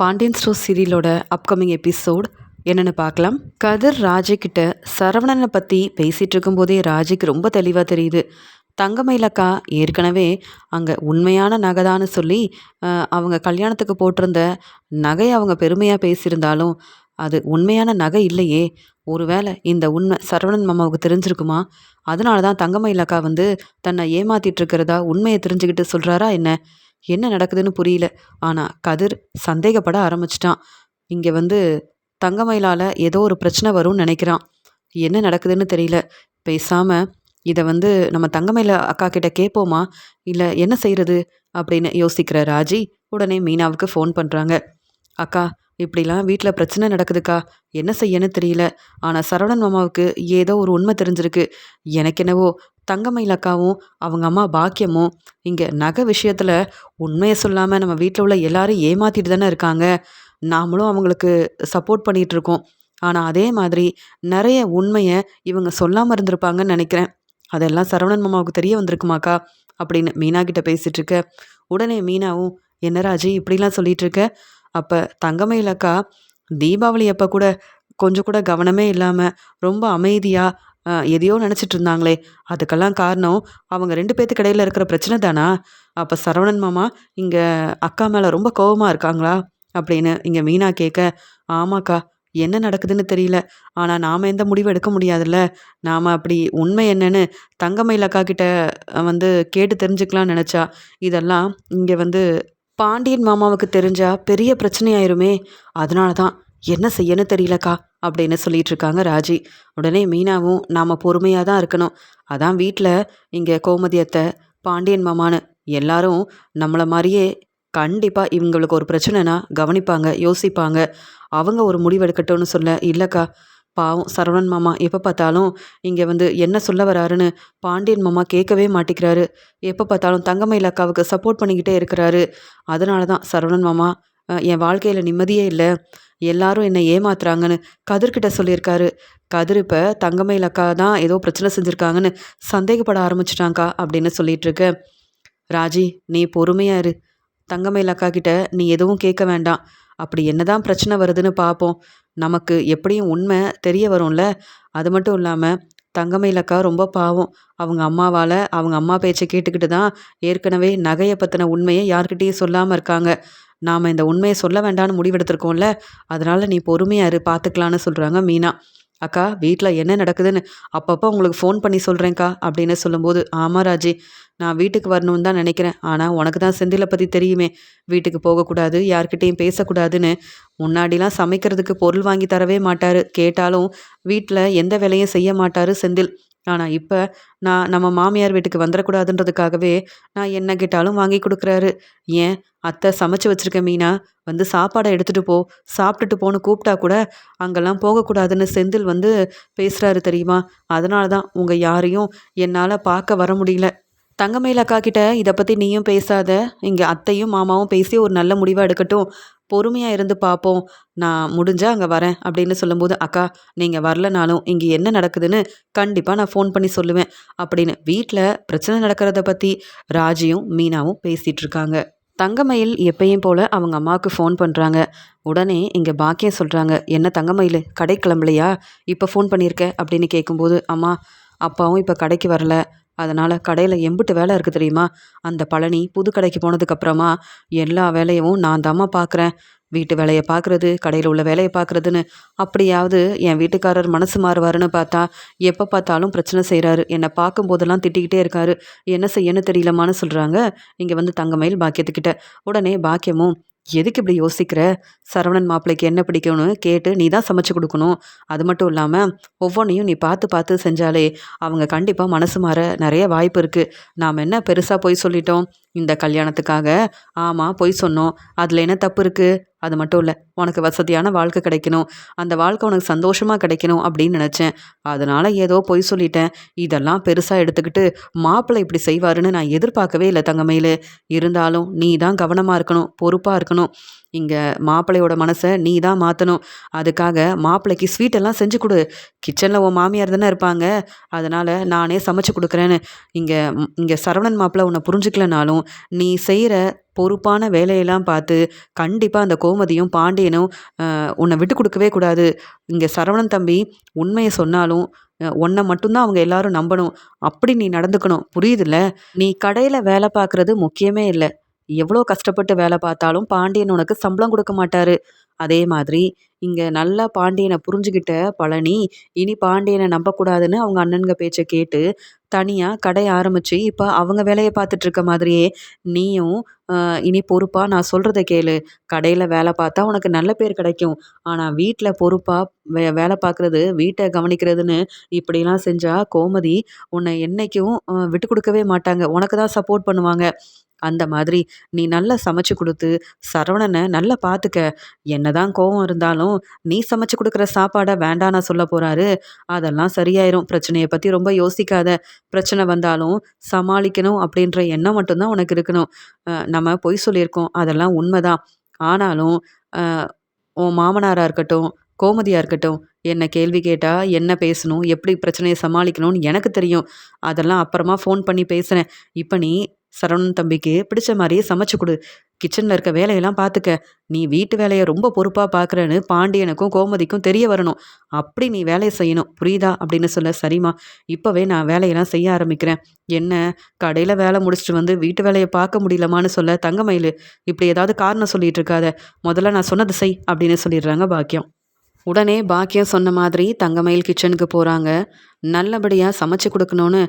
Pandian store சீரியலோட upcoming episode என்னென்னு பார்க்கலாம். கதிர் ராஜிக்கிட்ட சரவணனை பற்றி பேசிகிட்டு இருக்கும்போதே ராஜிக்கு ரொம்ப தெளிவாக தெரியுது. தங்கமயிலக்கா ஏற்கனவே அங்கே உண்மையான நகைதான்னு சொல்லி அவங்க கல்யாணத்துக்கு போட்டிருந்த நகை அவங்க பெருமையாக பேசியிருந்தாலும் அது உண்மையான நகை இல்லையே. ஒருவேளை இந்த உண்மை சரவணன் மாமாவுக்கு தெரிஞ்சிருக்குமா? அதனால தான் தங்கமயிலக்கா வந்து தன்னை ஏமாத்திட்டு இருக்கிறதா உண்மையை தெரிஞ்சுக்கிட்டு சொல்கிறாரா என்ன? என்ன நடக்குதுன்னு புரியல. ஆனால் கதிர் சந்தேகப்பட ஆரம்பிச்சிட்டான். இங்கே வந்து தங்கமயிலால் ஏதோ ஒரு பிரச்சனை வரும்னு நினைக்கிறான். என்ன நடக்குதுன்னு தெரியல. பேசாமல் இதை வந்து நம்ம தங்கமயில அக்கா கிட்ட கேட்போமா இல்லை என்ன செய்கிறது அப்படின்னு யோசிக்கிற ராஜி உடனே மீனாவுக்கு ஃபோன் பண்ணுறாங்க அக்கா இப்படிலாம் வீட்டில் பிரச்சனை நடக்குதுக்கா? என்ன செய்யன்னு தெரியல. ஆனால் சரவணன் மாமாவுக்கு ஏதோ ஒரு உண்மை தெரிஞ்சிருக்கு. எனக்கு என்னவோ தங்கமயில் அக்காவும் அவங்க அம்மா பாக்கியமும் இங்கே நகை விஷயத்தில் உண்மையை சொல்லாமல் நம்ம வீட்டில் உள்ள எல்லாரும் ஏமாத்திட்டு தானே இருக்காங்க. நாமளும் அவங்களுக்கு சப்போர்ட் பண்ணிகிட்டு இருக்கோம். ஆனால் அதே மாதிரி நிறைய உண்மையை இவங்க சொல்லாமல் இருந்திருப்பாங்கன்னு நினைக்கிறேன். அதெல்லாம் சரவணன் மாமாவுக்கு தெரிய வந்திருக்குமாக்கா அப்படின்னு மீனா கிட்ட பேசிகிட்டு இருக்க. உடனே மீனாவும் என்னராஜி இப்படிலாம் சொல்லிகிட்டு இருக்க? அப்போ தங்கமயில் அக்கா தீபாவளி அப்போ கூட கொஞ்சம் கூட கவனமே இல்லாமல் ரொம்ப அமைதியாக எதையோ நினச்சிட்டு இருந்தாங்களே அதுக்கெல்லாம் காரணம் அவங்க ரெண்டு பேத்துக்கு இடையில இருக்கிற பிரச்சனை தானா? அப்போ சரவணன் மாமா இங்கே அக்கா மேலே ரொம்ப கோவமாக இருக்காங்களா? அப்படின்னு இங்கே மீனா கேட்க ஆமாக்கா என்ன நடக்குதுன்னு தெரியல. ஆனால் நாம் எந்த முடிவும் எடுக்க முடியாதுல்ல. நாம் அப்படி உண்மை என்னன்னு தங்கமயில் அக்கா கிட்ட வந்து கேட்டு தெரிஞ்சுக்கலாம்னு நினச்சா இதெல்லாம் இங்கே வந்து பாண்டியன் மாமாவுக்கு தெரிஞ்சால் பெரிய பிரச்சனையாயிருமே. அதனால தான் என்ன செய்யன்னு தெரியலக்கா அப்படின்னு சொல்லிட்டு இருக்காங்க ராஜி. உடனே மீனாவும் நாம் பொறுமையாக தான் இருக்கணும். அதான் வீட்டில் இங்கே கோமதியத்தை பாண்டியன் மாமான்னு எல்லாரும் நம்மளை மாதிரியே கண்டிப்பாக இவங்களுக்கு ஒரு பிரச்சனைனா கவனிப்பாங்க யோசிப்பாங்க. அவங்க ஒரு முடிவெடுக்கட்டும்னு சொல்ல இல்லைக்கா பாவம் சரவணன் மாமா எப்போ பார்த்தாலும் இங்கே வந்து என்ன சொல்ல வராருன்னு பாண்டியன் மாமா கேட்கவே மாட்டேங்கிறாரு எப்போ பார்த்தாலும் தங்கமயில் அக்காவுக்கு சப்போர்ட் பண்ணிக்கிட்டே இருக்கிறாரு. அதனால தான் சரவணன் மாமா என் வாழ்க்கையில் நிம்மதியே இல்லை. எல்லாரும் என்னை ஏமாத்துறாங்கன்னு கதிர்கிட்ட சொல்லியிருக்காரு. கதிர் இப்போ தங்கமயில் அக்கா தான் ஏதோ பிரச்சனை செஞ்சுருக்காங்கன்னு சந்தேகப்பட ஆரம்பிச்சிட்டாங்க்கா அப்படின்னு சொல்லிட்டு இருக்க ராஜி நீ பொறுமையா இரு. தங்கமயில் அக்கா கிட்ட நீ எதுவும் கேட்க வேண்டாம். அப்படி என்னதான் பிரச்சனை வருதுன்னு பார்ப்போம் நமக்கு எப்படியும் உண்மை தெரிய வரும்ல. அது மட்டும் இல்லாமல் தங்கமயில் அக்கா ரொம்ப பாவம். அவங்க அம்மாவால் அவங்க அம்மா பேச்சை கேட்டுக்கிட்டு தான் ஏற்கனவே நகையை பற்றின உண்மையை யார்கிட்டேயும் சொல்லாமல் இருக்காங்க. நாம் இந்த உண்மையை சொல்ல வேண்டாம்னு முடிவெடுத்திருக்கோம்ல அதனால் நீ பொறுமையாக இரு பார்த்துக்கலான்னு சொல்கிறாங்க மீனா. அக்கா வீட்டில் என்ன நடக்குதுன்னு அப்பப்போ உங்களுக்கு ஃபோன் பண்ணி சொல்கிறேன்க்கா அப்படின்னு சொல்லும்போது ஆமாம் ராஜி நான் வீட்டுக்கு வரணும்னு தான் நினைக்கிறேன். ஆனால் உனக்கு தான் செந்திலை பற்றி தெரியுமே. வீட்டுக்கு போகக்கூடாது யார்கிட்டயும் பேசக்கூடாதுன்னு. முன்னாடிலாம் சமைக்கிறதுக்கு பொருள் வாங்கி தரவே மாட்டார். கேட்டாலும் வீட்டில் எந்த வேலையும் செய்ய மாட்டார் செந்தில். ஆனால் இப்போ நான் நம்ம மாமியார் வீட்டுக்கு வந்துடக்கூடாதுன்றதுக்காகவே நான் என்ன கேட்டாலும் வாங்கி கொடுக்குறாரு. ஏன்? அத்தை சமைச்சு வச்சுருக்க மீனா வந்து சாப்பாடை எடுத்துகிட்டு போ சாப்பிட்டுட்டு போன்னு கூப்பிட்டா கூட அங்கெல்லாம் போகக்கூடாதுன்னு செந்தில் வந்து பேசுகிறாரு தெரியுமா? அதனால தான் உங்கள் யாரையும் என்னால் பார்க்க வர முடியல. தங்கமயில் அக்கா கிட்ட இதை பற்றி நீயும் பேசாத. இங்கே அத்தையும் மாமாவும் பேசி ஒரு நல்ல முடிவாக எடுக்கட்டும். பொறுமையாக இருந்து பார்ப்போம் நான் முடிஞ்சால் அங்கே வரேன் அப்படின்னு சொல்லும்போது அக்கா நீங்கள் வரலனாலும் இங்கே என்ன நடக்குதுன்னு கண்டிப்பாக நான் ஃபோன் பண்ணி சொல்லுவேன் அப்படின்னு வீட்டில் பிரச்சனை நடக்கிறத பற்றி ராஜியும் மீனாவும் பேசிகிட்டு இருக்காங்க. தங்கமயில் எப்பயும் போல் அவங்க அம்மாவுக்கு ஃபோன் பண்ணுறாங்க உடனே இங்கே பாக்கியம் சொல்கிறாங்க என்ன தங்கமயில் கடை கிளம்பலையா? இப்போ ஃபோன் பண்ணியிருக்க அப்படின்னு கேட்கும்போது அம்மா அப்பாவும் இப்போ கடைக்கு வரல. அதனால் கடையில் எம்பிட்டு வேலை இருக்குது தெரியுமா? அந்த பழனி புது கடைக்கு போனதுக்கப்புறமா எல்லா வேலையும் நான் தாம்மா பார்க்குறேன் வீட்டு வேலையை பார்க்குறது கடையில் உள்ள வேலையை பார்க்குறதுன்னு அப்படியாவது என் வீட்டுக்காரர் மனசு மாறுவாருன்னு பார்த்தா எப்போ பார்த்தாலும் பிரச்சனை செய்கிறாரு என்னை பார்க்கும்போதெல்லாம் திட்டிக்கிட்டே இருக்காரு. என்ன செய்யன்னு தெரியலமான்னு சொல்கிறாங்க இங்கே வந்து தங்கமயில் பாக்கியத்துக்கிட்ட. உடனே பாக்கியமும் எதுக்கு இப்படி யோசிக்கிற? சரவணன் மாப்பிள்ளைக்கு என்ன பிடிக்கும்னு கேட்டு நீ தான் சமைச்சு கொடுக்கணும். அது மட்டும் இல்லாமல் ஒவ்வொன்றையும் நீ பார்த்து பார்த்து செஞ்சாலே அவங்க கண்டிப்பாக மனசு மாற நிறைய வாய்ப்பு இருக்குது நாம் என்ன பெருசாக பொய் சொல்லிட்டோம்? இந்த கல்யாணத்துக்காக. ஆமாம் பொய் சொன்னோம். அதில் என்ன தப்பு இருக்குது அது மட்டும் இல்லை உனக்கு வசதியான வாழ்க்கை கிடைக்கணும். அந்த வாழ்க்கை உனக்கு சந்தோஷமாக கிடைக்கணும் அப்படின்னு நினச்சேன். அதனால் ஏதோ பொய் சொல்லிட்டேன். இதெல்லாம் பெருசாக எடுத்துக்கிட்டு மாப்பிள்ளை இப்படி செய்வாருன்னு நான் எதிர்பார்க்கவே இல்லை தங்கமையில். இருந்தாலும் நீ தான் கவனமாக இருக்கணும் பொறுப்பாக இருக்கணும். இங்கே மாப்பிள்ளையோட மனசை நீ தான் மாற்றணும் அதுக்காக மாப்பிள்ளைக்கு ஸ்வீட்டெல்லாம் செஞ்சு கொடு. கிச்சனில் உன் மாமியார் தானே இருப்பாங்க. அதனால் நானே சமைச்சு கொடுக்குறேன்னு. இங்கே இங்கே சரவணன் மாப்பிள்ளை உன்னை புரிஞ்சுக்கலனாலும் நீ செய்கிற பொறுப்பான வேலையெல்லாம் பார்த்து கண்டிப்பாக அந்த கோமதியும் பாண்டியனும் உன்னை விட்டு கொடுக்கவே கூடாது. இங்கே சரவணன் தம்பி உண்மையை சொன்னாலும் உன்னை மட்டும்தான் அவங்க எல்லாரும் நம்பணும். அப்படி நீ நடந்துக்கணும். புரியுதுல்ல? நீ கடையில் வேலை பார்க்குறது முக்கியமே இல்லை. எவ்வளோ கஷ்டப்பட்டு வேலை பார்த்தாலும் பாண்டியன் உனக்கு சம்பளம் கொடுக்க மாட்டாரு. அதே மாதிரி இங்கே நல்லா பாண்டியனை புரிஞ்சுக்கிட்ட பழனி இனி பாண்டியனை நம்பக்கூடாதுன்னு அவங்க அண்ணனுங்க பேச்சை கேட்டு தனியாக கடை ஆரம்பித்து இப்போ அவங்க வேலையை பார்த்துட்டு இருக்க மாதிரியே நீயும் இனி பொறுப்பாக நான் சொல்கிறத கேளு. கடையில் வேலை பார்த்தா உனக்கு நல்ல பேர் கிடைக்கும். ஆனால் வீட்டில் பொறுப்பாக வே வேலை பார்க்குறது வீட்டை கவனிக்கிறதுன்னு இப்படிலாம் செஞ்சால் கோமதி உன்னை என்றைக்கும் விட்டு கொடுக்கவே மாட்டாங்க. உனக்கு தான் சப்போர்ட் பண்ணுவாங்க. அந்த மாதிரி நீ நல்லா சமைச்சு கொடுத்து சரவணனை நல்லா பார்த்துக்க என்னதான் கோவம் இருந்தாலும் நீ சமைச்சு கொடுக்குற சாப்பாடை வேண்டாம் சொல்ல போகிறாரு அதெல்லாம் சரியாயிரும். பிரச்சனையை பற்றி ரொம்ப யோசிக்காத. பிரச்சனை வந்தாலும் சமாளிக்கணும் அப்படின்ற எண்ணம் மட்டும்தான் உனக்கு இருக்கணும். நம்ம பொய் சொல்லியிருக்கோம். அதெல்லாம் உண்மைதான். ஆனாலும் உன் மாமனாராக இருக்கட்டும் கோமதியாக இருக்கட்டும் என்ன கேள்வி கேட்டால் என்ன பேசணும் எப்படி பிரச்சனையை சமாளிக்கணும்னு எனக்கு தெரியும். அதெல்லாம் அப்புறமா ஃபோன் பண்ணி பேசுகிறேன் இப்போ நீ சரவணன் தம்பிக்கு பிடிச்ச மாதிரியே சமைச்சு கொடு. கிச்சனில் இருக்க வேலையெல்லாம் பார்த்துக்க நீ வீட்டு வேலையை ரொம்ப பொறுப்பாக பார்க்குறேன்னு பாண்டியனுக்கும் கோமதிக்கும் தெரிய வரணும். அப்படி நீ வேலையை செய்யணும். புரியுதா? அப்படின்னு சொல்ல சரிம்மா. இப்போவே நான் வேலையெல்லாம் செய்ய ஆரம்பிக்கிறேன். என்ன? கடையில் வேலை முடிச்சுட்டு வந்து வீட்டு வேலையை பார்க்க முடியலமான்னு சொல்ல தங்கமயில் இப்படி ஏதாவது காரணம் சொல்லிட்டு இருக்காத. முதல்ல நான் சொன்னது செய் அப்படின்னு சொல்லிடுறாங்க பாக்கியம். உடனே பாக்கியம் சொன்ன மாதிரி தங்கமயில் கிச்சனுக்கு போகிறாங்க நல்லபடியாக சமைச்சு கொடுக்கணுன்னு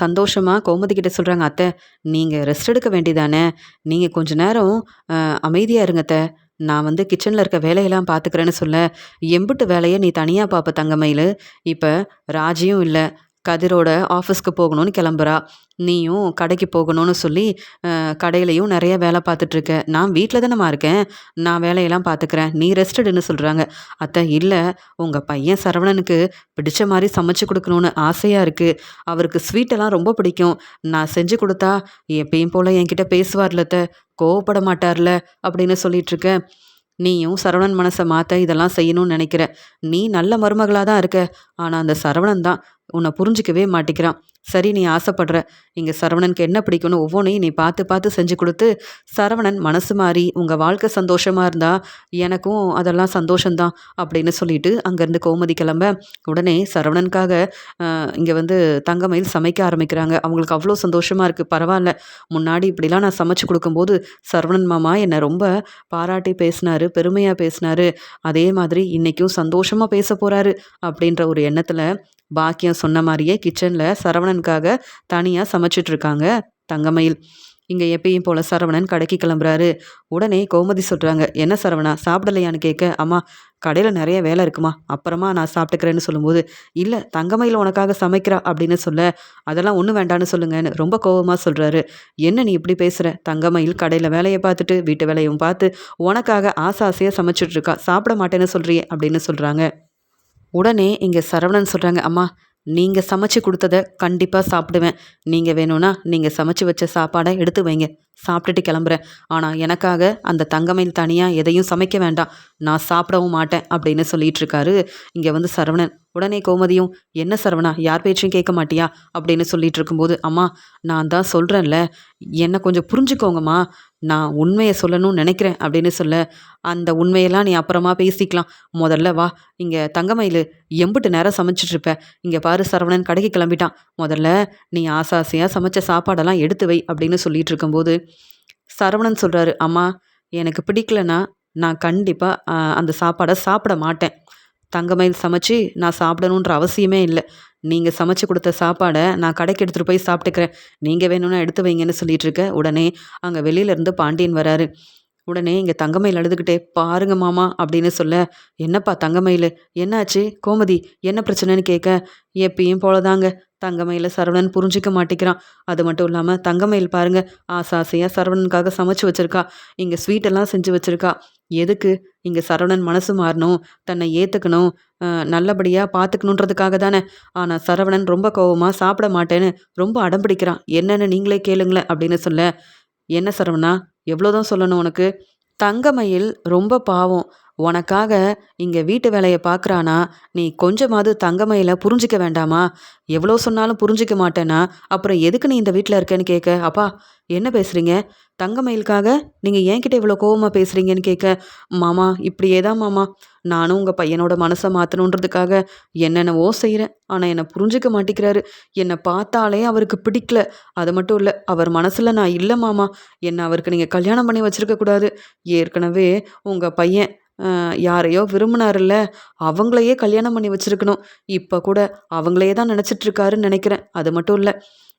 சந்தோஷமாக கோமதி கிட்ட சொல்கிறாங்க அத்தை நீங்கள் ரெஸ்ட் எடுக்க வேண்டியதானே? நீங்கள் கொஞ்ச நேரம் அமைதியாக இருங்க அத்தை. நான் வந்து கிச்சனில் இருக்க வேலையெல்லாம் பார்த்துக்கிறேன்னு சொல்ல எம்பிட்டு வேலையை நீ தனியாக பார்ப்ப தங்கமயில். இப்போ ராஜியும் இல்லை. கதிரோட ஆஃபீஸ்க்கு போகணும்னு கிளம்புறா. நீயும் கடைக்கு போகணும்னு சொல்லி கடையிலையும் நிறைய வேலை பார்த்துட்ருக்க. நான் வீட்டில் தானேம்மா இருக்கேன். நான் வேலையெல்லாம் பார்த்துக்கிறேன். நீ ரெஸ்டடுன்னு சொல்கிறாங்க அத்தை இல்லை. உங்கள் பையன் சரவணனுக்கு பிடிச்ச மாதிரி சமைச்சு கொடுக்கணுன்னு ஆசையாக இருக்குது அவருக்கு ஸ்வீட்டெல்லாம் ரொம்ப பிடிக்கும். நான் செஞ்சு கொடுத்தா எப்பயும் போல் என்கிட்ட பேசுவார்ல அத்தை. கோவப்பட மாட்டார்ல அப்படின்னு சொல்லிகிட்ருக்கேன் நீயும் சரவணன் மனசை மாற்ற இதெல்லாம் செய்யணும்னு நினைக்கிற. நீ நல்ல மருமகளாக தான் இருக்க. ஆனால் அந்த சரவணன் தான் உன்னை புரிஞ்சிக்கவே மாட்டேங்கிறான் சரி நீ ஆசைப்படுற. இங்கே சரவணனுக்கு என்ன பிடிக்கும்னு ஒவ்வொன்றையும் நீ பார்த்து பார்த்து செஞ்சு கொடுத்து சரவணன் மனசு மாறி உங்கள் வாழ்க்கை சந்தோஷமாக இருந்தால் எனக்கும் அதெல்லாம் சந்தோஷந்தான் அப்படின்னு சொல்லிட்டு அங்கேருந்து கோமதி கிளம்ப உடனே சரவணனுக்காக இங்கே வந்து தங்கமயில் சமைக்க ஆரம்பிக்கிறாங்க. அவங்களுக்கு அவ்வளோ சந்தோஷமாக இருக்குது பரவாயில்ல. முன்னாடி இப்படிலாம் நான் சமைச்சு கொடுக்கும்போது சரவணன் மாமா என்னை ரொம்ப பாராட்டி பேசினாரு பெருமையாக பேசினாரு. அதே மாதிரி இன்றைக்கும் சந்தோஷமாக பேச போகிறாரு அப்படின்ற ஒரு எண்ணத்தில் பாக்கியம் சொன்ன மாதிரியே கிச்சனில் சரவணனுக்காக தனியாக சமைச்சிட்ருக்காங்க தங்கமயில். இங்கே எப்பயும் போல் சரவணன் கடைக்கு கிளம்புறாரு. உடனே கோமதி சொல்கிறாங்க என்ன சரவணா சாப்பிடலையான்னு கேட்க அம்மா கடையில் நிறைய வேலை இருக்குமா? அப்புறமா நான் சாப்பிட்டுக்கிறேன்னு சொல்லும்போது இல்லை தங்கமயில் உனக்காக சமைக்கிறா அப்படின்னு சொல்ல அதெல்லாம் ஒன்றும் வேண்டான்னு சொல்லுங்கன்னு ரொம்ப கோபமாக சொல்கிறாரு என்ன நீ இப்படி பேசுகிற தங்கமயில் கடையில் வேலையை பார்த்துட்டு வீட்டு வேலையும் பார்த்து உனக்காக ஆசை ஆசையாக சமைச்சிட்ருக்கா சாப்பிட மாட்டேன்னு சொல்கிறியே அப்படின்னு சொல்கிறாங்க உடனே இங்கே சரவணன் சொல்கிறாங்க அம்மா நீங்கள் சமைச்சு கொடுத்தத கண்டிப்பாக சாப்பிடுவேன். நீங்கள் வேணும்னா நீங்கள் சமைச்சு வச்ச சாப்பாடை எடுத்து வைங்க. சாப்பிட்டுட்டு கிளம்புறேன். ஆனால் எனக்காக அந்த தங்கமையில் தனியாக எதையும் சமைக்க வேண்டாம். நான் சாப்பிடவும் மாட்டேன் அப்படின்னு சொல்லிட்டு இருக்காரு இங்கே வந்து சரவணன். உடனே கோமதியும் என்ன சரவணா யார் பேச்சும் கேட்க மாட்டியா? அப்படின்னு சொல்லிட்டு இருக்கும்போது அம்மா நான் தான் சொல்கிறேன்ல என்னை கொஞ்சம் புரிஞ்சுக்கோங்கம்மா. நான் உண்மையை சொல்லணும்னு நினைக்கிறேன் அப்படின்னு சொல்ல அந்த உண்மையெல்லாம் நீ அப்புறமா பேசிக்கலாம். முதல்ல வா இங்கே தங்கமயில் எம்பிட்டு நேரம் சமைச்சிட்ருப்ப இங்கே பாரு சரவணன் கடைக்கு கிளம்பிட்டான். முதல்ல நீ ஆசாசையாக சமைச்ச சாப்பாடெல்லாம் எடுத்து வை அப்படின்னு சொல்லிட்டு இருக்கும்போது சரவணன் சொல்கிறாரு அம்மா எனக்கு பிடிக்கலன்னா நான் கண்டிப்பாக அந்த சாப்பாடை சாப்பிட மாட்டேன். தங்கமயில் சமைச்சு நான் சாப்பிடணுன்ற அவசியமே இல்லை. நீங்கள் சமைச்சு கொடுத்த சாப்பாடை நான் கடைக்கு எடுத்துகிட்டு போய் சாப்பிட்டுக்கிறேன். நீங்கள் வேணும்னா எடுத்து வைங்கன்னு சொல்லிட்டு இருக்க. உடனே அங்கே வெளியிலேருந்து பாண்டியன் வராரு. உடனே இங்கே தங்கமயில் அழுதுகிட்டே பாருங்க மாமா அப்படின்னு சொல்ல என்னப்பா தங்கமயில்? என்னாச்சு? கோமதி என்ன பிரச்சனைன்னு கேட்க எப்பயும் போலதாங்க. தங்கமயில சரவணன் புரிஞ்சிக்க மாட்டேங்கிறான். அது மட்டும் இல்லாமல் தங்கமயில் பாருங்க ஆசாசையாக சரவணனுக்காக சமைச்சு வச்சிருக்கா. இங்கே ஸ்வீட்டெல்லாம் செஞ்சு வச்சிருக்கா. எதுக்கு இங்கே சரவணன் மனசு மாறணும் தன்னை ஏற்றுக்கணும் நல்லபடியாக பார்த்துக்கணுன்றதுக்காக தானே. ஆனால் சரவணன் ரொம்ப கோவமாக சாப்பிட மாட்டேன்னு ரொம்ப அடம்பிடிக்கிறான் என்னென்னு நீங்களே கேளுங்களேன் அப்படின்னு சொல்ல என்ன சரவணா எவ்வளோதான் சொல்லணும் உனக்கு? தங்கமயில் ரொம்ப பாவம். உனக்காக இங்கே வீட்டு வேலையை பார்க்குறானா நீ கொஞ்சமாவது தங்கமையில் புரிஞ்சிக்க வேண்டாமா? எவ்வளோ சொன்னாலும் புரிஞ்சிக்க மாட்டேனா? அப்புறம் எதுக்கு நீ இந்த வீட்டில் இருக்கேன்னு கேட்க? அப்பா என்ன பேசுகிறீங்க தங்கமயிலுக்காக நீங்கள் என்கிட்ட இவ்வளோ கோவமாக பேசுகிறீங்கன்னு கேட்க? மாமா இப்படியே தான் மாமா. நானும் உங்கள் பையனோட மனசை மாற்றணுன்றதுக்காக என்னென்னவோ செய்கிறேன் ஆனால் என்னை புரிஞ்சிக்க மாட்டேங்கிறாரு. என்னை பார்த்தாலே அவருக்கு பிடிக்கல. அது மட்டும் இல்லை அவர் மனசில் நான் இல்லை மாமா. என்னை அவருக்கு நீங்கள் கல்யாணம் பண்ணி வச்சுருக்கக்கூடாது. ஏற்கனவே உங்கள் பையன் யாரையோ விரும்பினாருல்ல அவங்களையே கல்யாணம் பண்ணி வச்சிருக்கணும். இப்போ கூட அவங்களையே தான் நினச்சிட்ருக்காருன்னு நினைக்கிறேன். அது மட்டும் இல்லை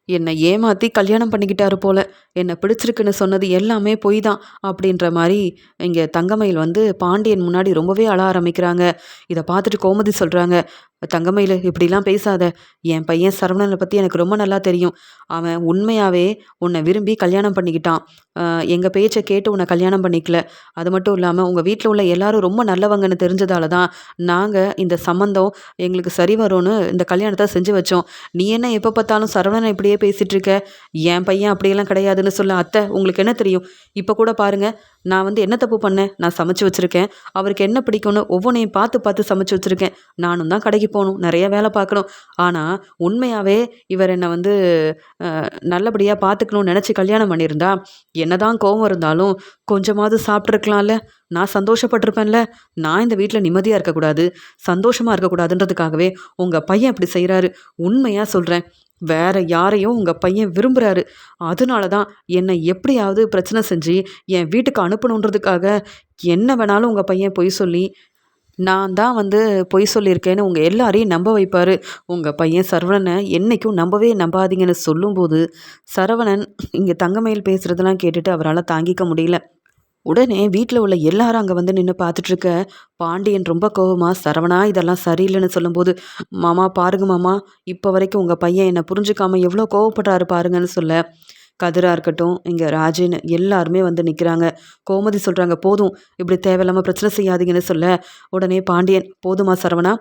என்னை ஏமாற்றி கல்யாணம் பண்ணிக்கிட்டாரு போல என்னை பிடிச்சிருக்குன்னு சொன்னது எல்லாமே பொய் தான் அப்படின்ற மாதிரி இங்கே தங்கமயில் வந்து பாண்டியன் முன்னாடி ரொம்பவே அழ ஆரம்பிக்கிறாங்க. இதை பார்த்துட்டு கோமதி சொல்கிறாங்க தங்கமயிலு இப்படிலாம் பேசாத. என் பையன் சரவணனை பற்றி எனக்கு ரொம்ப நல்லா தெரியும். அவன் உண்மையாகவே உன்னை விரும்பி கல்யாணம் பண்ணிக்கிட்டான். எங்கள் பேச்சை கேட்டு உன்னை கல்யாணம் பண்ணிக்கல. அது மட்டும் இல்லாமல் உங்கள் வீட்டில் உள்ள எல்லாரும் ரொம்ப நல்லவங்கன்னு தெரிஞ்சதால தான் நாங்கள் இந்த சம்மந்தம் எங்களுக்கு சரி வரும்னு இந்த கல்யாணத்தை செஞ்சு வச்சோம். நீ என்ன எப்போ பார்த்தாலும் சரவணனை இப்படியே பேசிகிட்டு இருக்க? என் பையன் அப்படியெல்லாம் கிடையாதுன்னு சொல்ல அத்தை உங்களுக்கு என்ன தெரியும்? இப்போ கூட பாருங்கள் நான் வந்து என்ன தப்பு பண்ணேன்? நான் சமைச்சு வச்சுருக்கேன். அவருக்கு என்ன பிடிக்கும்னு ஒவ்வொன்றையும் பார்த்து பார்த்து சமைச்சு வச்சுருக்கேன். நானும் தான் கடைக்கு போகணும். நிறைய வேலை பார்க்கணும். ஆனால் உண்மையாகவே இவர் என்னை வந்து நல்லபடியாக பார்த்துக்கணும்னு நினச்சி கல்யாணம் பண்ணியிருந்தா என்னதான் கோவம் இருந்தாலும் கொஞ்சமாவது சாப்பிட்ருக்கலாம்ல நான் சந்தோஷப்பட்டிருப்பேன்ல. நான் இந்த வீட்டில் நிம்மதியாக இருக்கக்கூடாது சந்தோஷமாக இருக்கக்கூடாதுன்றதுக்காகவே உங்கள் பையன் அப்படி செய்கிறாரு உண்மையாக சொல்கிறேன் வேற யாரையும் உங்கள் பையன் விரும்புகிறாரு அதனால தான் என்னை எப்படியாவது பிரச்சனை செஞ்சு என் வீட்டுக்கு அனுப்பணுன்றதுக்காக என்ன வேணாலும் உங்கள் பையன் பொய் சொல்லி நான் தான் வந்து பொய் சொல்லியிருக்கேன்னு உங்கள் எல்லாரையும் நம்ப வைப்பார். உங்கள் பையன் சரவணனை என்றைக்கும் நம்பவே நம்பாதீங்கன்னு சொல்லும்போது சரவணன் இங்கே தங்கமயில் பேசுகிறதெல்லாம் கேட்டுட்டு அவரால் தாங்கிக்க முடியல. உடனே வீட்டில் உள்ள எல்லாரும் அங்கே வந்து நின்று பார்த்துட்ருக்க பாண்டியன் ரொம்ப கோவமா சரவணா இதெல்லாம் சரியில்லைன்னு சொல்லும்போது மாமா பாருங்க மாமா இப்போ வரைக்கும் உங்கள் பையன் என்னை புரிஞ்சுக்காமல் எவ்வளோ கோவப்படுறாரு பாருங்கன்னு சொல்ல. கதிரா இருக்கட்டும் இங்கே ராஜேன்னு எல்லாருமே வந்து நிற்கிறாங்க கோமதி சொல்கிறாங்க போதும் இப்படி தேவையில்லாமல் பிரச்சனை செய்யாதீங்கன்னு சொல்ல. உடனே பாண்டியன் போதுமா சரவணா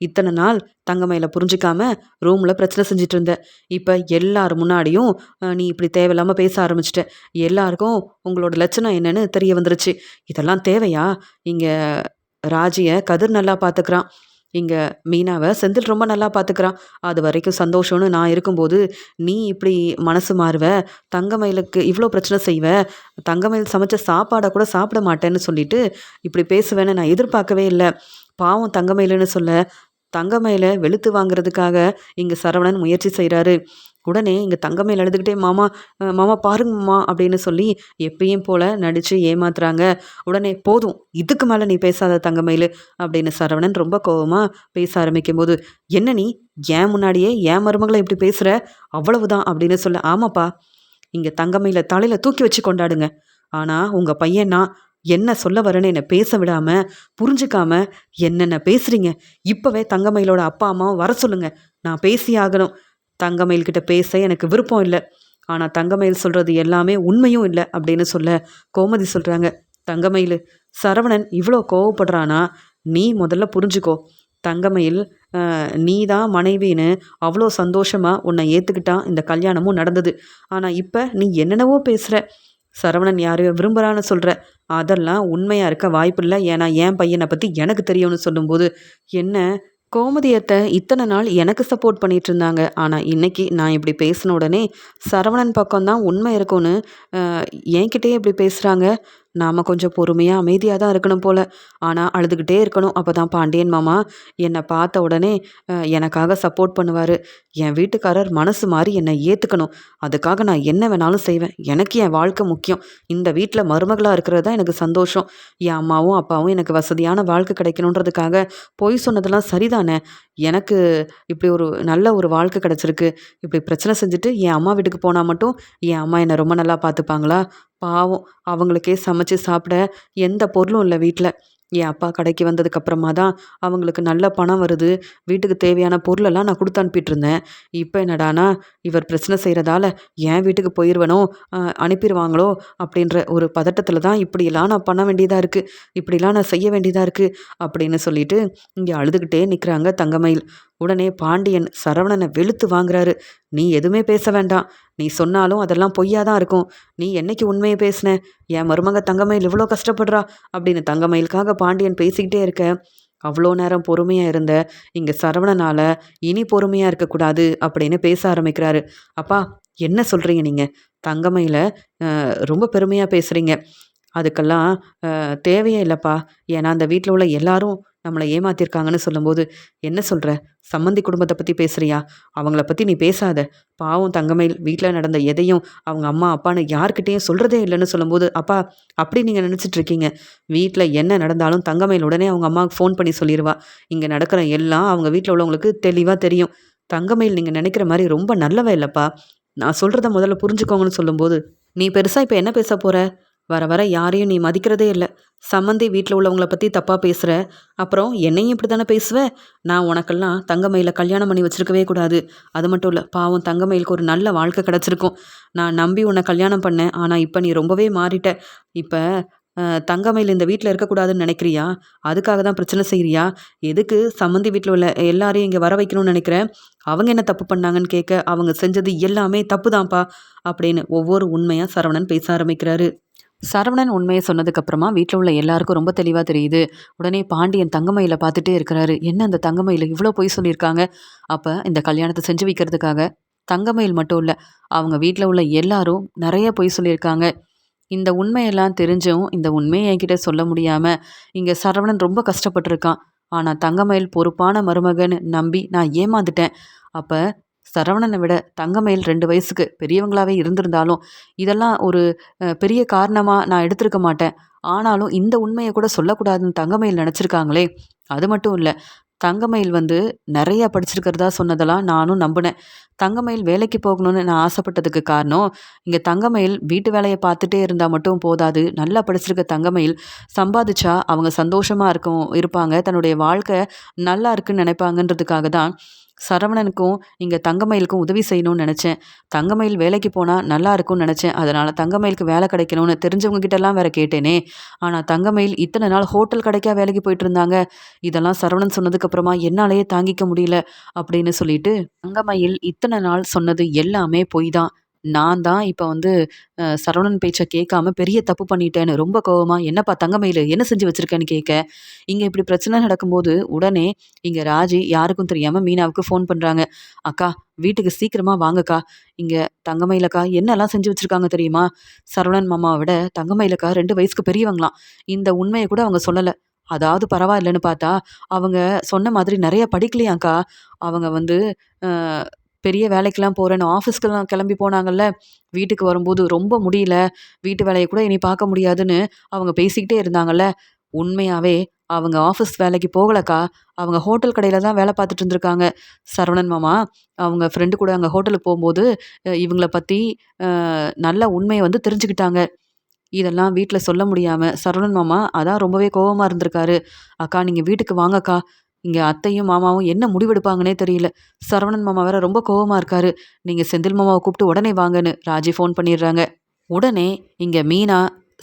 இத்தனை நாள் தங்கமயில புரிஞ்சிக்காம ரூமில் பிரச்சனை செஞ்சுட்டு இருந்த இப்போ எல்லார் முன்னாடியும் நீ இப்படி தேவையில்லாமல் பேச ஆரம்பிச்சிட்ட. எல்லாருக்கும் உங்களோட லட்சணம் என்னன்னு தெரிய வந்துருச்சு. இதெல்லாம் தேவையா? இங்கே ராஜியை கதிர் நல்லா பார்த்துக்கிறான் இங்கே மீனாவை செந்தில் ரொம்ப நல்லா பார்த்துக்கிறான் அது வரைக்கும் சந்தோஷம்னு நான் இருக்கும்போது நீ இப்படி மனசு மாறுவ? தங்கமயிலுக்கு இவ்வளோ பிரச்சனை செய்வ? தங்கமயில் சமைச்ச சாப்பாடை கூட சாப்பிட மாட்டேன்னு சொல்லிட்டு இப்படி பேசுவேன்னு நான் எதிர்பார்க்கவே இல்லை. பாவம் தங்கமயிலுன்னு சொல்ல தங்கமயில வெளுத்து வாங்குறதுக்காக இங்கே சரவணன் முயற்சி செய்கிறாரு உடனே இங்கே தங்கமயில் எழுதுகிட்டே மாமா மாமா பாருங்கம்மா அப்படின்னு சொல்லி எப்பயும் போல் நடித்து ஏமாத்துறாங்க. உடனே போதும் இதுக்கு மேலே நீ பேசாத தங்கமயில் அப்படின்னு சரவணன் ரொம்ப கோவமாக பேச ஆரம்பிக்கும் போது என்ன நீ ஏன் முன்னாடியே ஏன் மருமகளை இப்படி பேசுகிற அவ்வளவுதான் அப்படின்னு சொல்ல ஆமாப்பா இங்கே தங்கமயில தலையில் தூக்கி வச்சு கொண்டாடுங்க. ஆனால் உங்கள் பையன் நான் என்ன சொல்ல வரேன்னு என்னை பேச விடாமல் புரிஞ்சுக்காம என்னென்ன பேசுகிறீங்க இப்போவே தங்கமயிலோட அப்பா அம்மாவும் வர சொல்லுங்க. நான் பேசி ஆகணும். தங்கமயில் கிட்ட பேச எனக்கு விருப்பம் இல்லை. ஆனால் தங்கமயில் சொல்கிறது எல்லாமே உண்மையும் இல்லை அப்படின்னு சொல்ல கோமதி சொல்கிறாங்க தங்கமயில் சரவணன் இவ்வளோ கோவப்படுறானா? நீ முதல்ல புரிஞ்சுக்கோ. தங்கமயில் நீ தான் மனைவின்னு அவ்வளோ சந்தோஷமாக உன்னை ஏற்றுக்கிட்டான் இந்த கல்யாணமும் நடந்தது. ஆனால் இப்போ நீ என்னென்னவோ பேசுகிற சரவணன் யாரையோ விரும்புகிறான்னு சொல்கிற அதெல்லாம் உண்மையாக இருக்க வாய்ப்பில்லை. ஏன்னா என் பையனை பற்றி எனக்கு தெரியும்னு சொல்லும்போது என்ன கோமதியத்தை இத்தனை நாள் எனக்கு சப்போர்ட் பண்ணிட்டு இருந்தாங்க. ஆனால் இன்னைக்கு நான் இப்படி பேசின உடனே சரவணன் பக்கம்தான் உண்மை இருக்கும்னு என்கிட்டயே இப்படி பேசுகிறாங்க நாம் கொஞ்சம் பொறுமையாக அமைதியாக தான் இருக்கணும் போல். ஆனால் அழுதுகிட்டே இருக்கணும். அப்போ தான் பாண்டியன் மாமா என்னை பார்த்த உடனே எனக்காக சப்போர்ட் பண்ணுவார். என் வீட்டுக்காரர் மனசு மாறி என்னை ஏற்றுக்கணும் அதுக்காக நான் என்ன வேணாலும் செய்வேன். எனக்கு என் வாழ்க்கை முக்கியம். இந்த வீட்டில் மருமகளாக இருக்கிறது தான் எனக்கு சந்தோஷம். என் அம்மாவும் அப்பாவும் எனக்கு வசதியான வாழ்க்கை கிடைக்கணுன்றதுக்காக பொய் சொன்னதெல்லாம் சரிதானே? எனக்கு இப்படி ஒரு நல்ல ஒரு வாழ்க்கை கிடச்சிருக்கு. இப்படி பிரச்சனை செஞ்சுட்டு என் அம்மா வீட்டுக்கு போனால் மட்டும் என் அம்மா என்னை ரொம்ப நல்லா பார்த்துப்பாங்களா? பாவம் அவங்களுக்கே சமைச்சு சாப்பிட எந்த பொருளும் இல்லை வீட்டில் என் அப்பா கடைக்கு வந்ததுக்கப்புறமா தான் அவங்களுக்கு நல்ல பணம் வருது. வீட்டுக்கு தேவையான பொருளெல்லாம் நான் கொடுத்து அனுப்பிட்டுருந்தேன். இப்போ என்னடானா இவர் பிரச்சனை செய்கிறதால என் வீட்டுக்கு போயிடுவனோ அனுப்பிடுவாங்களோ அப்படின்ற ஒரு பதட்டத்தில் தான் இப்படியெல்லாம் நான் பண்ண வேண்டியதாக இருக்குது இப்படிலாம் நான் செய்ய வேண்டியதாக இருக்குது அப்படின்னு சொல்லிட்டு இங்கே அழுதுகிட்டே நிற்கிறாங்க தங்கமயில். உடனே பாண்டியன் சரவணனை வெளுத்து வாங்குறாரு. நீ எதுவுமே பேச வேண்டாம். நீ சொன்னாலும் அதெல்லாம் பொய்யா தான் இருக்கும். நீ என்னைக்கு உண்மையை பேசின? என் மருமக தங்கமயில் இவ்வளோ கஷ்டப்படுறா அப்படின்னு தங்கமயிலுக்காக பாண்டியன் பேசிக்கிட்டே இருக்க. அவ்வளோ நேரம் பொறுமையாக இருந்த இங்கே சரவணனால் இனி பொறுமையாக இருக்கக்கூடாது அப்படின்னு பேச ஆரம்பிக்கிறாரு. அப்பா என்ன சொல்கிறீங்க நீங்கள் தங்கமயில ரொம்ப பெருமையாக பேசுகிறீங்க அதுக்கெல்லாம் தேவையே இல்லைப்பா. ஏன்னா அந்த வீட்டில் உள்ள எல்லாரும் நம்மளை ஏமாத்திருக்காங்கன்னு சொல்லும்போது என்ன சொல்கிற சம்மந்தி குடும்பத்தை பற்றி பேசுகிறியா அவங்கள பற்றி நீ பேசாத. பாவம் தங்கமயில் வீட்டில் நடந்த எதையும் அவங்க அம்மா அப்பான்னு யார்கிட்டேயும் சொல்கிறதே இல்லைன்னு சொல்லும்போது அப்பா அப்படி நீங்கள் நினச்சிட்டு இருக்கீங்க வீட்டில் என்ன நடந்தாலும் தங்கமயில் உடனே அவங்க அம்மாவுக்கு ஃபோன் பண்ணி சொல்லிடுவா இங்கே நடக்கிற எல்லாம் அவங்க வீட்டில் உள்ளவங்களுக்கு தெளிவாக தெரியும். தங்கமயில் நீங்கள் நினைக்கிற மாதிரி ரொம்ப நல்லவ இல்லைப்பா. நான் சொல்கிறத முதல்ல புரிஞ்சுக்கோங்கன்னு சொல்லும்போது நீ பெருசாக இப்போ என்ன பேச போகிற வர வர யாரையும் நீ மதிக்கிறதே இல்லை. சம்மந்தி வீட்டில் உள்ளவங்கள பற்றி தப்பாக பேசுகிற அப்புறம் என்னையும் இப்படி தானே பேசுவ? நான் உனக்கெல்லாம் தங்கமயில கல்யாணம் பண்ணி வச்சிருக்கவே கூடாது. அது மட்டும் இல்லை பாவம் தங்கமயிலுக்கு ஒரு நல்ல வாழ்க்கை கிடச்சிருக்கும். நான் நம்பி உன்னை கல்யாணம் பண்ணேன். ஆனால் இப்போ நீ ரொம்பவே மாறிட்ட. இப்போ தங்கமயில் இந்த வீட்டில் இருக்கக்கூடாதுன்னு நினைக்கிறியா? அதுக்காக தான் பிரச்சனை செய்கிறியா எதுக்கு சம்மந்தி வீட்டில் உள்ள எல்லாரையும் இங்கே வர வைக்கணும்னு நினைக்கிறேன் அவங்க என்ன தப்பு பண்ணாங்கன்னு கேட்க அவங்க செஞ்சது எல்லாமே தப்பு தான்ப்பா அப்படின்னு ஒவ்வொரு உண்மையாக சரவணன் பேச ஆரம்பிக்கிறாரு. சரவணன் உண்மையை சொன்னதுக்கப்புறமா வீட்டில் உள்ள எல்லாருக்கும் ரொம்ப தெளிவாக தெரியுது. உடனே பாண்டியன் தங்கமயில பார்த்துட்டே இருக்கிறாரு. என்ன அந்த தங்கமயில? இவ்வளோ பொய் சொல்லியிருக்காங்க. அப்போ இந்த கல்யாணத்தை செஞ்சு வைக்கிறதுக்காக தங்கமயில் மட்டும் இல்லை அவங்க வீட்டில் உள்ள எல்லாரும் நிறைய பொய் சொல்லியிருக்காங்க. இந்த உண்மையெல்லாம் தெரிஞ்சும் இந்த உண்மையை என்கிட்ட சொல்ல முடியாமல் இங்கே சரவணன் ரொம்ப கஷ்டப்பட்டிருக்கான். ஆனால் தங்கமயில் பொறுப்பான மருமகன்னு நம்பி நான் ஏமாந்துட்டேன். அப்போ சரவணனை விட தங்கமயில் ரெண்டு வயசுக்கு பெரியவங்களாவே இருந்திருந்தாலும் இதெல்லாம் ஒரு பெரிய காரணமாக நான் எடுத்திருக்க மாட்டேன். ஆனாலும் இந்த உண்மையை கூட சொல்லக்கூடாதுன்னு தங்கமயில் நினச்சிருக்காங்களே. அது மட்டும் இல்லை தங்கமயில் வந்து நிறைய படிச்சிருக்கிறதா சொன்னதெல்லாம் நானும் நம்பினேன். தங்கமயில் வேலைக்கு போகணும்னு நான் ஆசைப்பட்டதுக்கு காரணம் இங்கே தங்கமயில் வீட்டு வேலையை பார்த்துட்டே இருந்தால் மட்டும் போதாது. நல்லா படிச்சிருக்க தங்கமயில் சம்பாதிச்சா அவங்க சந்தோஷமாக இருக்கும் இருப்பாங்க. தன்னுடைய வாழ்க்கை நல்லா இருக்குன்னு நினைப்பாங்கன்றதுக்காக தான் சரவணனுக்கும் இங்கே தங்கமயிலுக்கும் உதவி செய்யணும்னு நினச்சேன். தங்கமயில் வேலைக்கு போனால் நல்லா இருக்கும்னு நினச்சேன். அதனால் தங்கமயிலுக்கு வேலை கிடைக்கணும்னு தெரிஞ்சவங்க கிட்டலாம் வேற கேட்டேனே. ஆனால் தங்கமயில் இத்தனை நாள் ஹோட்டல் கடைக்கா வேலைக்கு போயிட்டு இருந்தாங்க இதெல்லாம் சரவணன் சொன்னதுக்கப்புறமா என்னாலேயே தாங்கிக்க முடியல அப்படின்னு சொல்லிட்டு தங்கமயில் இத்தனை நாள் சொன்னது எல்லாமே பொய் தான். நான் தான் இப்போ வந்து சரவணன் பேச்சை கேட்காம பெரிய தப்பு பண்ணிட்டேன்னு ரொம்ப கோவமாக என்னப்பா தங்கமயில் என்ன செஞ்சு வச்சிருக்கேன்னு கேட்க? இங்கே இப்படி பிரச்சனை நடக்கும்போது உடனே இங்கே ராஜி யாருக்கும் தெரியாமல் மீனாவுக்கு ஃபோன் பண்ணுறாங்க அக்கா வீட்டுக்கு சீக்கிரமாக வாங்கக்கா. இங்கே தங்கமயிலக்கா என்னெல்லாம் செஞ்சு வச்சுருக்காங்க தெரியுமா? சரவணன் மாமாவை விட தங்கமயிலக்கா ரெண்டு வயசுக்கு பெரியவங்களாம். இந்த உண்மையை கூட அவங்க சொல்லலை. அதாவது பரவாயில்லைன்னு பார்த்தா அவங்க சொன்ன மாதிரி நிறைய படிக்கலையாக்கா? அவங்க வந்து பெரிய வேலைக்கெல்லாம் போகிறேன்னு ஆஃபீஸ்க்கெல்லாம் கிளம்பி போனாங்கல்ல வீட்டுக்கு வரும்போது ரொம்ப முடியல வீட்டு வேலையை கூட இனி பார்க்க முடியாதுன்னு அவங்க பேசிக்கிட்டே இருந்தாங்கல்ல. உண்மையாகவே அவங்க ஆஃபீஸ் வேலைக்கு போகலக்கா அவங்க ஹோட்டல் கடையில் தான் வேலை பார்த்துட்டு இருந்திருக்காங்க. சரவணன் மாமா அவங்க ஃப்ரெண்டு கூட அங்கே ஹோட்டலுக்கு போகும்போது இவங்களை பற்றி நல்ல உண்மையை வந்து தெரிஞ்சுக்கிட்டாங்க. இதெல்லாம் வீட்டில் சொல்ல முடியாமல் சரவணன் மாமா அதான் ரொம்பவே கோவமாக இருந்திருக்காரு. அக்கா நீங்கள் வீட்டுக்கு வாங்கக்கா இங்கே அத்தையும் மாமாவும் என்ன முடிவெடுப்பாங்கன்னே தெரியல. சரவணன் மாமா வேற ரொம்ப கோவமாக இருக்காரு. நீங்கள் செந்தில் மாமாவை கூப்பிட்டு உடனே வாங்கன்னு ராஜி ஃபோன் பண்ணிடுறாங்க. உடனே இங்கே மீனா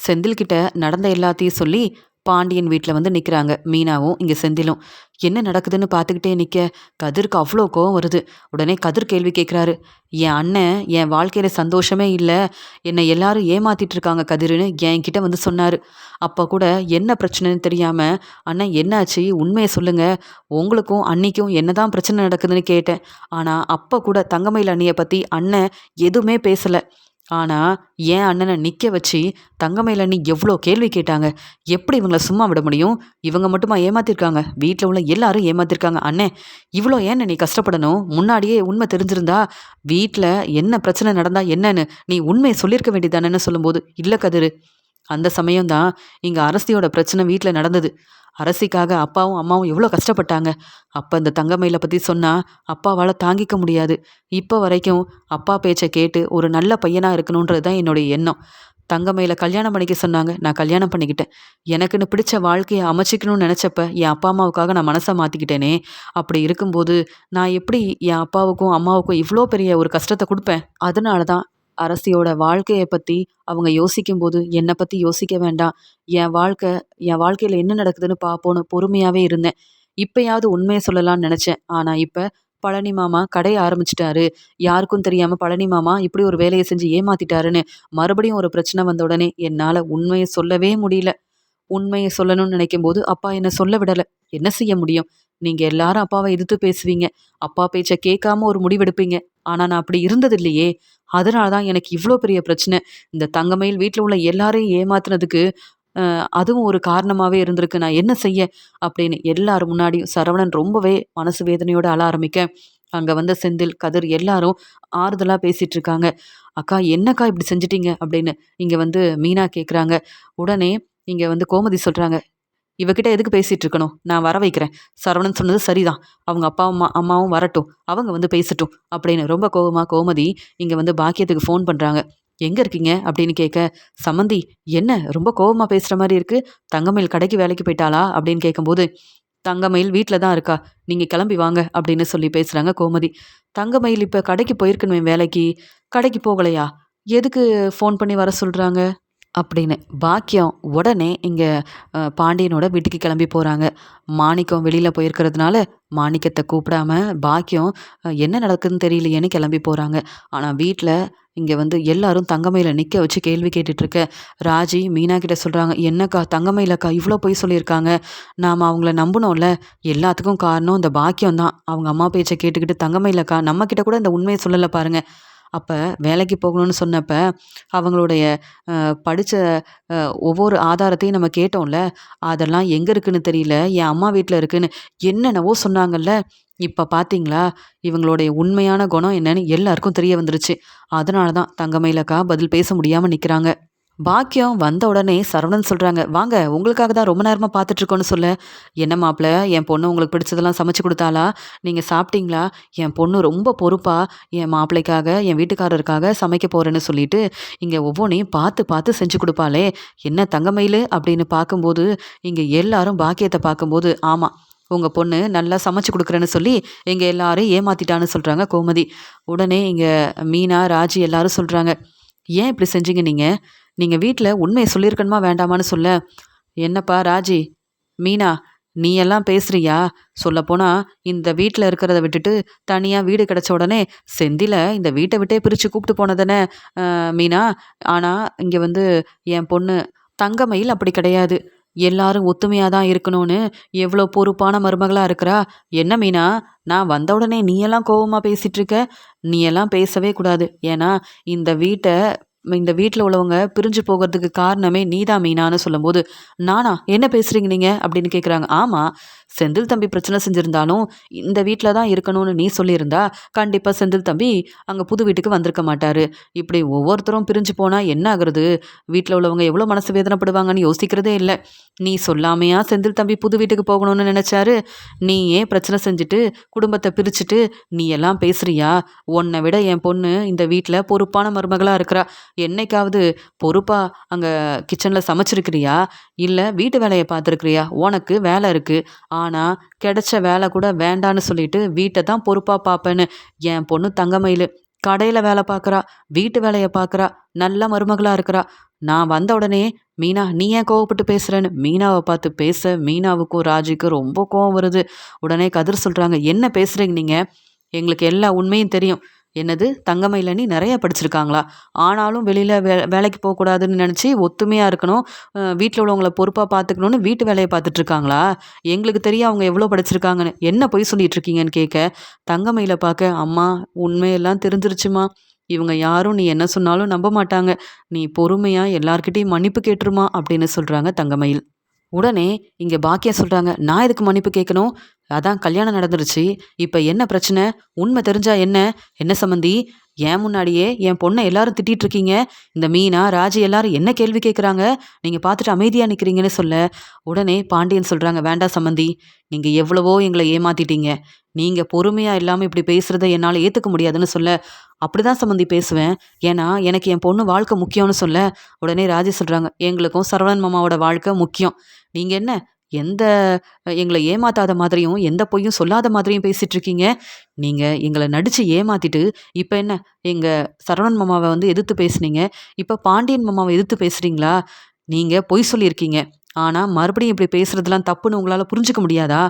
செந்தில்கிட்ட நடந்த எல்லாத்தையும் சொல்லி பாண்டியன் வீட்டில் வந்து நிற்கிறாங்க மீனாவும் இங்கே செந்திலும். என்ன நடக்குதுன்னு பார்த்துக்கிட்டே நிற்க கதிருக்கு அவ்வளோ கோவம் வருது. உடனே கதிர் கேள்வி கேட்குறாரு என் அண்ணன் என் வாழ்க்கையில் சந்தோஷமே இல்லை. என்னை எல்லாரும் ஏமாத்திட்டு இருக்காங்க கதிர்னு என்கிட்ட வந்து சொன்னார். அப்போ கூட என்ன பிரச்சனைன்னு தெரியாமல் அண்ணன் என்னாச்சு? உண்மையை சொல்லுங்கள் உங்களுக்கும் அன்னிக்கும் என்னதான் பிரச்சனை நடக்குதுன்னு கேட்டேன். ஆனால் அப்போ கூட தங்கமயில் அண்ணியை பற்றி அண்ணன் எதுவுமே பேசலை. ஆனால் என் அண்ணனை நிற்க வச்சு தங்கமயில் நீ எவ்வளோ கேள்வி கேட்டாங்க? எப்படி இவங்கள சும்மா விட முடியும்? இவங்க மட்டுமா ஏமாத்திருக்காங்க? வீட்டில் உள்ள எல்லாரும் ஏமாத்திருக்காங்க. அண்ணே இவ்வளோ ஏன்னு நீ கஷ்டப்படணும்? முன்னாடியே உண்மை தெரிஞ்சிருந்தா வீட்டில் என்ன பிரச்சனை நடந்தா என்னன்னு நீ உண்மையை சொல்லியிருக்க வேண்டியதானேன்னு சொல்லும்போது இல்லை கதிரு அந்த சமயம்தான் இங்கே அரசியோட பிரச்சனை வீட்டில் நடந்தது. அரசிக்காக அப்பாவும் அம்மாவும் எவ்வளோ கஷ்டப்பட்டாங்க. அப்போ இந்த தங்கமயில பற்றி சொன்னால் அப்பாவால் தாங்கிக்க முடியாது. இப்போ வரைக்கும் அப்பா பேச்சை கேட்டு ஒரு நல்ல பையனாக இருக்கணுன்றது தான் என்னுடைய எண்ணம். தங்கமயில கல்யாணம் பண்ணிக்க சொன்னாங்க. நான் கல்யாணம் பண்ணிக்கிட்டேன். எனக்குன்னு பிடிச்ச வாழ்க்கையை அமைச்சிக்கணும்னு நினச்சப்ப என் அப்பா அம்மாவுக்காக நான் மனசை மாற்றிக்கிட்டேனே அப்படி இருக்கும்போது நான் எப்படி என் அப்பாவுக்கும் அம்மாவுக்கும் இவ்வளோ பெரிய ஒரு கஷ்டத்தை கொடுப்பேன்? அதனால தான் அரசியோட வாழ்க்கையை பற்றி அவங்க யோசிக்கும்போது என்னை பற்றி யோசிக்க வேண்டாம். என் வாழ்க்கை என் வாழ்க்கையில் என்ன நடக்குதுன்னு பார்ப்போன்னு பொறுமையாகவே இருந்தேன். இப்போயாவது உண்மையை சொல்லலாம்னு நினச்சேன். ஆனால் இப்போ பழனி மாமா கடைய ஆரம்பிச்சிட்டாரு. யாருக்கும் தெரியாமல் பழனி மாமா இப்படி ஒரு வேலையை செஞ்சு ஏமாத்திட்டாருன்னு மறுபடியும் ஒரு பிரச்சனை வந்த உடனே என்னால் உண்மையை சொல்லவே முடியல. உண்மையை சொல்லணும்னு நினைக்கும் போது அப்பா என்னை சொல்ல விடலை. என்ன செய்ய முடியும்? நீங்க எல்லாரும் அப்பாவை எதிர்த்து பேசுவீங்க. அப்பா பேச்ச கேட்காம ஒரு முடிவெடுப்பீங்க. ஆனா நான் அப்படி இருந்தது இல்லையே அதனால தான் எனக்கு இவ்வளோ பெரிய பிரச்சனை. இந்த தங்கமயில் வீட்டில் உள்ள எல்லாரையும் ஏமாத்துனதுக்கு அதுவும் ஒரு காரணமாவே இருந்திருக்கு. நான் என்ன செய்ய? அப்படின்னு எல்லாரும் முன்னாடியும் சரவணன் ரொம்பவே மனசு வேதனையோட அழ ஆரம்பிக்க அங்க வந்த செந்தில் கதிர் எல்லாரும் ஆறுதலா பேசிட்டு இருக்காங்க. அக்கா என்னக்கா இப்படி செஞ்சிட்டீங்க? அப்படின்னு இங்க வந்து மீனா கேக்குறாங்க. உடனே இங்க வந்து கோமதி சொல்றாங்க. இவகிட்ட எதுக்கு பேசிட்டு இருக்கணும் நான் வர வைக்கிறேன். சரவணன் சொன்னது சரிதான். அவங்க அப்பா அம்மா அம்மாவும் வரட்டும். அவங்க வந்து பேசட்டும் அப்படின்னு ரொம்ப கோவமா கோமதி இங்க வந்து பாக்கியத்துக்கு ஃபோன் பண்றாங்க. எங்க இருக்கீங்க? அப்படின்னு கேட்க சம்மந்தி என்ன? ரொம்ப கோவமா பேசுற மாதிரி இருக்கு. தங்கமயில் கடைக்கு வேலைக்கு போயிட்டாளா? அப்படின்னு கேட்கும்போது தங்கமயில் வீட்டில் தான் இருக்கா. நீங்கள் கிளம்பி வாங்க அப்படின்னு சொல்லி பேசுகிறாங்க கோமதி. தங்கமயில் இப்போ கடைக்கு போயிருக்கணுமே வேலைக்கு. கடைக்கு போகலையா? எதுக்கு ஃபோன் பண்ணி வர சொல்கிறாங்க அப்படின்னு. பாக்கியம் உடனே இங்கே பாண்டியனோட வீட்டுக்கு கிளம்பி போகிறாங்க மாணிக்கம் வெளியில் போயிருக்கிறதுனால மாணிக்கத்தை கூப்பிடாம பாக்கியம் என்ன நடக்குதுன்னு தெரியலையேன்னு கிளம்பி போகிறாங்க ஆனால் வீட்டில் இங்கே வந்து எல்லாரும் தங்கமையில் நிற்க வச்சு கேள்வி கேட்டுட்ருக்க. ராஜி மீனா கிட்ட சொல்கிறாங்க என்னக்கா தங்கமயிலக்கா இவ்வளோ போய் சொல்லியிருக்காங்க. நாம் அவங்கள நம்பினோம்ல. எல்லாத்துக்கும் காரணம் இந்த பாக்கியம் தான் அவங்க அம்மா பேச்சை கேட்டுக்கிட்டு தங்கமயிலக்கா நம்மக்கிட்ட கூட இந்த உண்மையை சொல்லலை பாருங்கள் அப்போ வேலைக்கு போகணும்னு சொன்னப்போ அவங்களுடைய படித்த ஒவ்வொரு ஆதாரத்தையும் நம்ம கேட்டோம்ல அதெல்லாம் எங்கே இருக்குன்னு தெரியல என் அம்மா வீட்டில் இருக்குன்னு என்னென்னவோ சொன்னாங்கல்ல. இப்போ பார்த்தீங்களா இவங்களுடைய உண்மையான குணம் என்னன்னு எல்லாருக்கும் தெரிய வந்துருச்சு. அதனால தான் தங்கமயிலக்கா பதில் பேச முடியாமல் நிற்கிறாங்க பாக்கியம் வந்த உடனே சரவணன் சொல்கிறாங்க வாங்க உங்களுக்காக தான் ரொம்ப நேரமாக பார்த்துட்ருக்கோன்னு சொல்ல. என்ன மாப்பிள்ள என் பொண்ணு உங்களுக்கு பிடிச்சதெல்லாம் சமைச்சு கொடுத்தாளா? நீங்கள் சாப்பிட்டீங்களா? என் பொண்ணு ரொம்ப பொறுப்பாக என் மாப்பிள்ளைக்காக என் வீட்டுக்காரருக்காக சமைக்க போகிறேன்னு சொல்லிட்டு இங்கே ஒவ்வொன்றையும் பார்த்து பார்த்து செஞ்சு கொடுப்பாளே. என்ன தங்கமயில்? அப்படின்னு பார்க்கும்போது இங்கே எல்லாரும் பாக்கியத்தை பார்க்கும்போது ஆமாம் உங்கள் பொண்ணு நல்லா சமைச்சு கொடுக்குறேன்னு சொல்லி எங்கள் எல்லாரும் ஏமாத்திட்டான்னு சொல்கிறாங்க கோமதி. உடனே இங்கே மீனா ராஜி எல்லாரும் சொல்கிறாங்க ஏன் இப்படி செஞ்சீங்க நீங்கள் நீங்கள் வீட்டில் உண்மையை சொல்லியிருக்கணுமா வேண்டாமான்னு சொல்ல? என்னப்பா ராஜி? மீனா நீ எல்லாம் பேசுறியா? சொல்லப்போனால் இந்த வீட்டில் இருக்கிறத விட்டுட்டு தனியாக வீடு கிடச்ச உடனே செந்தில இந்த வீட்டை விட்டே பிரித்து கூப்பிட்டு போனதானே மீனா ஆனால் இங்கே வந்து என் பொண்ணு தங்கமயில் அப்படி கிடையாது. எல்லாரும் ஒத்துமையாக தான் இருக்கணும்னு எவ்வளோ பொறுப்பான மருமகளாக இருக்கிறா. என்ன மீனா நான் வந்த உடனே நீ எல்லாம் கோவமாக பேசிகிட்ருக்க நீ எல்லாம் பேசவே கூடாது. ஏன்னா இந்த வீட்டை இந்த வீட்டில் உள்ளவங்க பிரிஞ்சு போகிறதுக்கு காரணமே நீதான் மீனான்னு சொல்லும்போது நானா? என்ன பேசுறீங்க நீங்க? அப்படின்னு கேட்குறாங்க ஆமாம் செந்தில் தம்பி பிரச்சனை செஞ்சுருந்தாலும் இந்த வீட்டில் தான் இருக்கணும்னு நீ சொல்லியிருந்தா கண்டிப்பாக செந்தில் தம்பி அங்கே புது வீட்டுக்கு வந்திருக்க மாட்டார். இப்படி ஒவ்வொருத்தரும் பிரிஞ்சு போனால் என்ன ஆகுறது? வீட்டில் உள்ளவங்க எவ்வளோ மனசு வேதனைப்படுவாங்கன்னு யோசிக்கிறதே இல்லை. நீ சொல்லாமையா செந்தில் தம்பி புது வீட்டுக்கு போகணும்னு நினச்சாரு? நீ ஏன் பிரச்சனை செஞ்சுட்டு குடும்பத்தை பிரிச்சுட்டு நீ எல்லாம் பேசுறியா? உன்னை விட என் பொண்ணு இந்த வீட்டில் பொறுப்பான மருமகளாக இருக்கிறா. என்னைக்காவது பொறுப்பாக அங்கே கிச்சனில் சமைச்சிருக்கிறியா? இல்லை வீட்டு வேலையை பார்த்துருக்கிறியா? உனக்கு வேலை இருக்குது ஆனால் கிடைச்ச வேலை கூட வேண்டான்னு சொல்லிட்டு வீட்டை தான் பொறுப்பாக பார்ப்பேன்னு என் பொண்ணு தங்கமயில். கடையில் வேலை பார்க்குறா வீட்டு வேலையை பார்க்குறா நல்ல மருமகளாக இருக்கிறா. நான் வந்த உடனே மீனா நீ ஏன் கோவப்பட்டு பேசுகிறேன்னு மீனாவை பார்த்து பேச மீனாவுக்கும் ராஜிக்கும் ரொம்ப கோவம் வருது. உடனே கதிர் சொல்கிறாங்க என்ன பேசுகிறீங்க நீங்கள் எங்களுக்கு எல்லா உண்மையும் தெரியும். என்னது தங்கமயிலனி நிறைய படிச்சிருக்காங்களா? ஆனாலும் வெளியில் வே வேலைக்கு போகக்கூடாதுன்னு நினச்சி ஒத்துமையாக இருக்கணும் வீட்டில் உள்ளவங்கள பொறுப்பாக பார்த்துக்கணுன்னு வீட்டு வேலையை பார்த்துட்ருக்காங்களா எங்களுக்கு தெரியும் அவங்க எவ்வளோ படிச்சிருக்காங்கன்னு. என்ன பொய் சொல்லிட்டு இருக்கீங்கன்னு கேட்க தங்கமயில பார்க்க அம்மா உண்மையெல்லாம் தெரிஞ்சிருச்சுமா. இவங்க யாரும் நீ என்ன சொன்னாலும் நம்ப மாட்டாங்க. நீ பொறுமையாக எல்லார்கிட்டையும் மன்னிப்பு கேட்டுருமா அப்படின்னு சொல்கிறாங்க தங்கமயில். உடனே இங்கே பாக்கியா சொல்கிறாங்க நான் எதுக்கு மன்னிப்பு கேட்கணும் அதான் கல்யாணம் நடந்துருச்சு. இப்போ என்ன பிரச்சனை? உண்மை தெரிஞ்சா என்ன? என்ன சம்மந்தி ஏன் முன்னாடியே என் பொண்ணை எல்லாரும் திட்டிட்டு இருக்கீங்க இந்த மீனா ராஜி எல்லாரும் என்ன கேள்வி கேட்குறாங்க நீங்கள் பார்த்துட்டு அமைதியாக நிற்கிறீங்கன்னு சொல்ல. உடனே பாண்டியன் சொல்கிறாங்க வேண்டாம் சம்மந்தி நீங்கள் எவ்வளவோ எங்களை ஏமாத்திட்டீங்க. நீங்கள் பொறுமையாக இல்லாமல் இப்படி பேசுகிறத என்னால் ஏற்றுக்க முடியாதுன்னு சொல்ல. அப்படிதான் சம்மந்தி பேசுவேன். ஏன்னா எனக்கு என் பொண்ணு வாழ்க்கை முக்கியம்னு சொல்ல. உடனே ராஜி சொல்கிறாங்க எங்களுக்கும் சரவணன் மாமாவோட வாழ்க்கை முக்கியம். நீங்கள் என்ன எந்த எங்களை ஏமாத்தாத மாதிரியும் எந்த பொய்யும் சொல்லாத மாதிரியும் பேசிட்டு இருக்கீங்க. நீங்கள் எங்களை நடித்து ஏமாத்திட்டு இப்போ என்ன எங்கள் சரவணன் மாமாவை வந்து எதிர்த்து பேசுனீங்க. இப்போ பாண்டியன் மாமாவை எதிர்த்து பேசுகிறீங்களா நீங்கள் பொய் சொல்லியிருக்கீங்க. ஆனால் மறுபடியும் இப்படி பேசுறதெல்லாம் தப்புன்னு உங்களால் புரிஞ்சுக்க முடியாதா?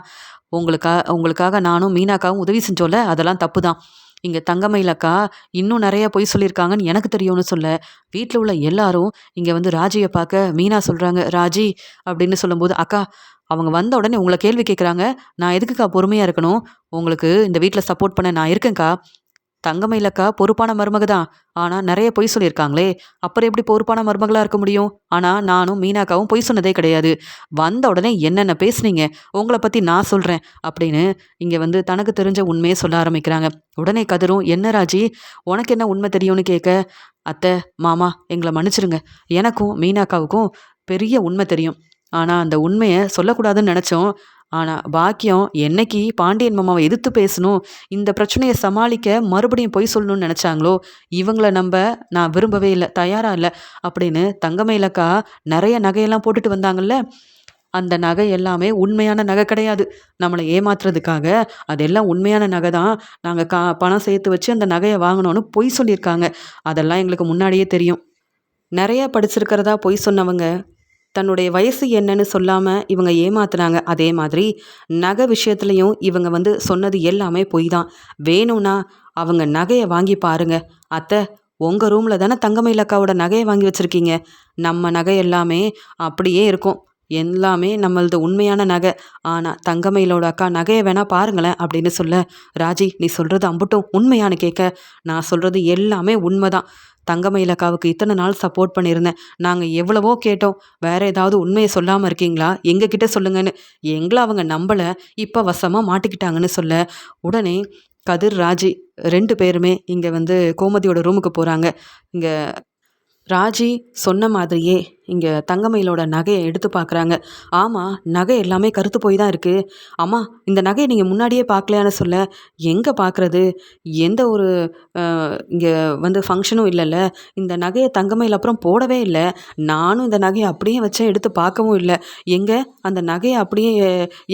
உங்களுக்கா உங்களுக்காக நானும் மீனாக்காவும் உதவி செஞ்சோல அதெல்லாம் தப்பு தான் இங்கே தங்கமயிலக்கா இன்னும் நிறைய பொய் சொல்லியிருக்காங்கன்னு எனக்கு தெரியும்னு சொல்ல வீட்டில் உள்ள எல்லாரும் இங்கே வந்து ராஜியை பார்க்க மீனா சொல்கிறாங்க ராஜி அப்படின்னு சொல்லும்போது அக்கா அவங்க வந்த உடனே உங்களை கேள்வி கேட்குறாங்க நான் எதுக்குக்கா பொறுமையாக இருக்கணும்? உங்களுக்கு இந்த வீட்டில் சப்போர்ட் பண்ண நான் இருக்கேன்க்கா. தங்கமயிலக்கா பொறுப்பான மருமக தான் ஆனால் நிறைய பொய் சொல்லியிருக்காங்களே. அப்புறம் எப்படி பொறுப்பான மருமகளாக இருக்க முடியும்? ஆனால் நானும் மீனாக்காவும் பொய் சொன்னதே கிடையாது. வந்த உடனே என்னென்ன பேசுனீங்க? உங்களை பற்றி நான் சொல்கிறேன் அப்படின்னு இங்கே வந்து தனக்கு தெரிஞ்ச உண்மையை சொல்ல ஆரம்பிக்கிறாங்க. உடனே கதிரும் என்ன ராஜி? உனக்கு என்ன உண்மை தெரியும்னு கேட்க? அத்தை மாமா எங்களை மன்னிச்சிருங்க. எனக்கும் மீனாக்காவுக்கும் பெரிய உண்மை தெரியும். ஆனால் அந்த உண்மையை சொல்லக்கூடாதுன்னு நினச்சோம். ஆனால் பாக்கியம் என்னைக்கு பாண்டியன் மாமாவை எதிர்த்து பேசணும் இந்த பிரச்சனையை சமாளிக்க மறுபடியும் பொய் சொல்லணும்னு நினச்சாங்களோ இவங்கள நம்ப நான் விரும்பவே இல்லை தயாராக இல்லை அப்படின்னு தங்கமயிலக்கா நிறைய நகையெல்லாம் போட்டுட்டு வந்தாங்கல்ல அந்த நகை எல்லாமே உண்மையான நகை கிடையாது. நம்மளை ஏமாத்துறதுக்காக அதெல்லாம் உண்மையான நகை தான். நாங்கள் கா பணம் சேர்த்து வச்சு அந்த நகையை வாங்கினோன்னு பொய் சொல்லியிருக்காங்க. அதெல்லாம் எங்களுக்கு முன்னாடியே தெரியும். நிறைய படிச்சிருக்கிறதா பொய் சொன்னவங்க. தன்னுடைய வயசு என்னன்னு சொல்லாமல் இவங்க ஏமாத்துனாங்க. அதே மாதிரி நகை விஷயத்துலையும் இவங்க வந்து சொன்னது எல்லாமே பொய் தான் வேணும்னா அவங்க நகையை வாங்கி பாருங்க. அத்தை உங்கள் ரூமில் தானே தங்கமயில் அக்காவோட நகையை வாங்கி வச்சுருக்கீங்க. நம்ம நகை எல்லாமே அப்படியே இருக்கும். எல்லாமே நம்மளது உண்மையான நகை. ஆனால் தங்கமயிலோட அக்கா நகையை வேணால் பாருங்களேன் அப்படின்னு சொல்ல ராஜி நீ சொல்கிறது அம்புட்டும் உண்மையானு கேட்க. நான் சொல்கிறது எல்லாமே உண்மைதான். தங்கமயிலக்காவுக்கு இத்தனை நாள் சப்போர்ட் பண்ணியிருந்தேன். நாங்கள் எவ்வளவோ கேட்டோம். வேற ஏதாவது உண்மையை சொல்லாமல் இருக்கீங்களா? எங்ககிட்ட சொல்லுங்கன்னு. எங்களை அவங்க நம்பலை. இப்போ வசமாக மாட்டிக்கிட்டாங்கன்னு சொல்ல உடனே கதிர் ராஜி ரெண்டு பேருமே இங்கே வந்து கோமதியோட ரூமுக்கு போகிறாங்க இங்கே ராஜி சொன்ன மாதிரியே இங்கே தங்கமயிலோட நகையை எடுத்து பார்க்குறாங்க ஆமாம் நகை எல்லாமே கருத்து போய் தான் இருக்குது அம்மா இந்த நகையை நீங்கள் முன்னாடியே பார்க்கலையான்னு சொல்ல எங்கே பார்க்குறது எந்த ஒரு இங்கே வந்து ஃபங்க்ஷனும் இல்லைல்ல. இந்த நகையை தங்கமயில் அப்புறம் போடவே இல்லை. நானும் இந்த நகையை அப்படியே வச்சேன் எடுத்து பார்க்கவும் இல்லை. எங்கே? அந்த நகையை அப்படியே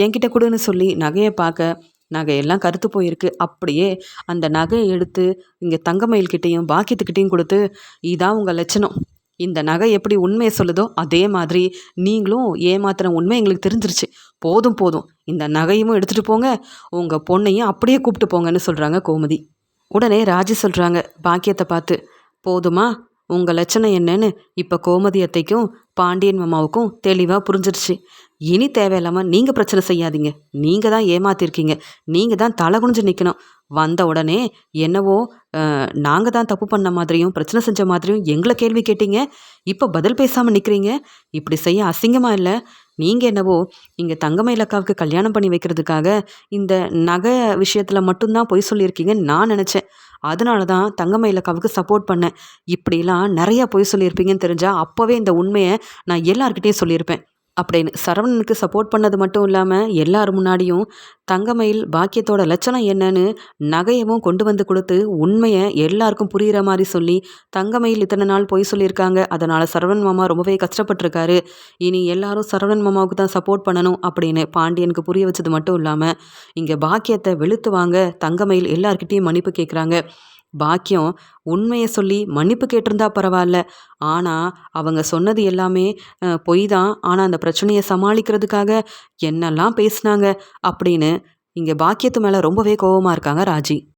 என்கிட்ட கொடுன்னு சொல்லி நகையை பார்க்க. நகையெல்லாம் கருத்து போயிருக்கு. அப்படியே அந்த நகையை எடுத்து இங்கே தங்கமயில்கிட்டேயும் பாக்கியத்துக்கிட்டேயும் கொடுத்து இதான் உங்கள் லட்சணம். இந்த நகை எப்படி உண்மையை சொல்லுதோ அதே மாதிரி நீங்களும் ஏமாத்துற உண்மை எங்களுக்கு தெரிஞ்சிருச்சு. போதும் போதும். இந்த நகையும் எடுத்துகிட்டு போங்க. உங்கள் பொண்ணையும் அப்படியே கூப்பிட்டு போங்கன்னு சொல்கிறாங்க கோமதி. உடனே ராஜி சொல்கிறாங்க பாக்கியத்தை பார்த்து போதுமா? உங்கள் லட்சணம் என்னன்னு இப்போ கோமதி அத்தைக்கும் பாண்டியன் மாமாவுக்கும் தெளிவாக புரிஞ்சிருச்சு. இனி தேவையில்லாமல் நீங்கள் பிரச்சனை செய்யாதீங்க. நீங்கள் தான் ஏமாத்திருக்கீங்க. நீங்கள் தான் தலை குனிஞ்சு நிற்கணும் வந்த உடனே என்னவோ நாங்கள் தான் தப்பு பண்ண மாதிரியும் பிரச்சனை செஞ்ச மாதிரியும் எங்களை கேள்வி கேட்டீங்க. இப்போ பதில் பேசாமல் நிற்கிறீங்க இப்படி செய்ய அசிங்கமாக இல்லை. நீங்கள் என்னவோ இங்கே தங்கமயில் அக்காவுக்கு கல்யாணம் பண்ணி வைக்கிறதுக்காக இந்த நகை விஷயத்தில் மட்டும்தான் பொய் சொல்லியிருக்கீங்கன்னு நான் நினச்சேன். அதனால தான் தங்கமயில் அக்காவுக்கு சப்போர்ட் பண்ணேன். இப்படிலாம் நிறையா பொய் சொல்லியிருப்பீங்கன்னு தெரிஞ்சால் அப்போவே இந்த உண்மையை நான் எல்லாருக்கிட்டேயும் சொல்லியிருப்பேன். அப்படின்னு. சரவணனுக்கு சப்போர்ட் பண்ணது மட்டும் இல்லாமல் எல்லார் முன்னாடியும் தங்கமயில் பாக்கியத்தோட லட்சணம் என்னன்னு நகையவும் கொண்டு வந்து கொடுத்து உண்மையை எல்லாருக்கும் புரிகிற மாதிரி சொல்லி தங்கமயில் இத்தனை நாள் போய் சொல்லியிருக்காங்க. அதனால் சரவணன் மாமா ரொம்பவே கஷ்டப்பட்டிருக்காரு. இனி எல்லாரும் சரவணன் மாமாவுக்கு தான் சப்போர்ட் பண்ணணும் அப்படின்னு பாண்டியனுக்கு புரிய வச்சது மட்டும் இல்லாமல் இங்கே பாக்கியத்தை வெளுத்து வாங்க தங்கமயில் எல்லார்கிட்டேயும் மன்னிப்பு கேட்குறாங்க பாக்கியம் உண்மையை சொல்லி மன்னிப்பு கேட்டிருந்தா பரவாயில்ல. ஆனால் அவங்க சொன்னது எல்லாமே பொய் தான் ஆனால் அந்த பிரச்சனையை சமாளிக்கிறதுக்காக என்னெல்லாம் பேசினாங்க அப்படின்னு இங்கே பாக்கியத்து மேலே ரொம்பவே கோபமாக இருக்காங்க ராஜி.